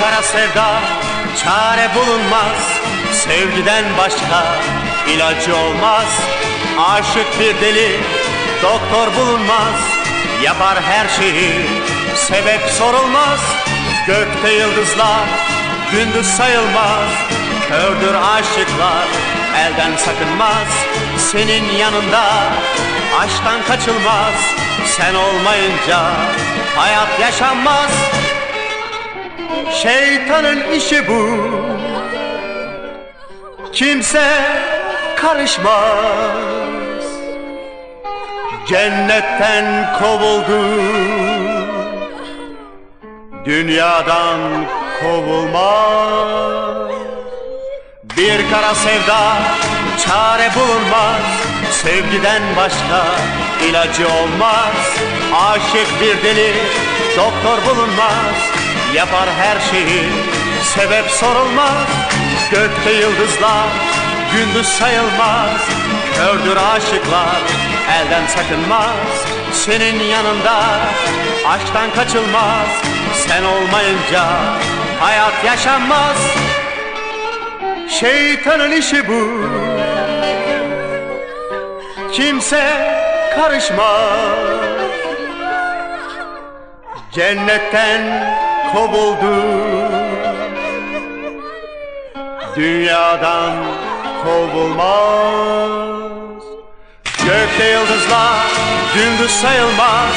kara sevda çare bulunmaz. Sevgiden başka ilacı olmaz. Aşık bir deli doktor bulunmaz. Yapar her şeyi sebep sorulmaz. Gökte yıldızlar gündüz sayılmaz. Kördür aşıklar elden sakınmaz. Senin yanında aşktan kaçılmaz. Sen olmayınca hayat yaşanmaz Şeytanın işi bu. Kimse karışmaz. Cennetten kovuldu. Dünyadan kovulmaz. Bir kara sevda çare bulunmaz. Sevgiden başka ilacı olmaz. Aşık bir deli doktor bulunmaz Yapar her şeyi sebep sorulmaz. Gökte yıldızlar gündüz sayılmaz. Kördür aşıklar elden sakınmaz. Senin yanında aşktan kaçılmaz. Sen olmayınca hayat yaşanmaz. Şeytanın işi bu. Kimse karışmaz. Cennetten kovuldu Dünyadan kovulmaz. Gökte yıldızlar gündüz sayılmaz.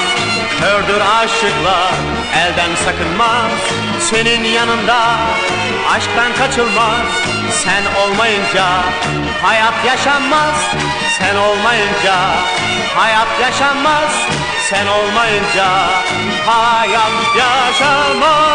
Kördür aşıklar elden sakınmaz. Senin yanında aşktan kaçılmaz. Sen olmayınca hayat yaşanmaz. Sen olmayınca hayat yaşanmaz Sen olmayınca hayat yaşanmaz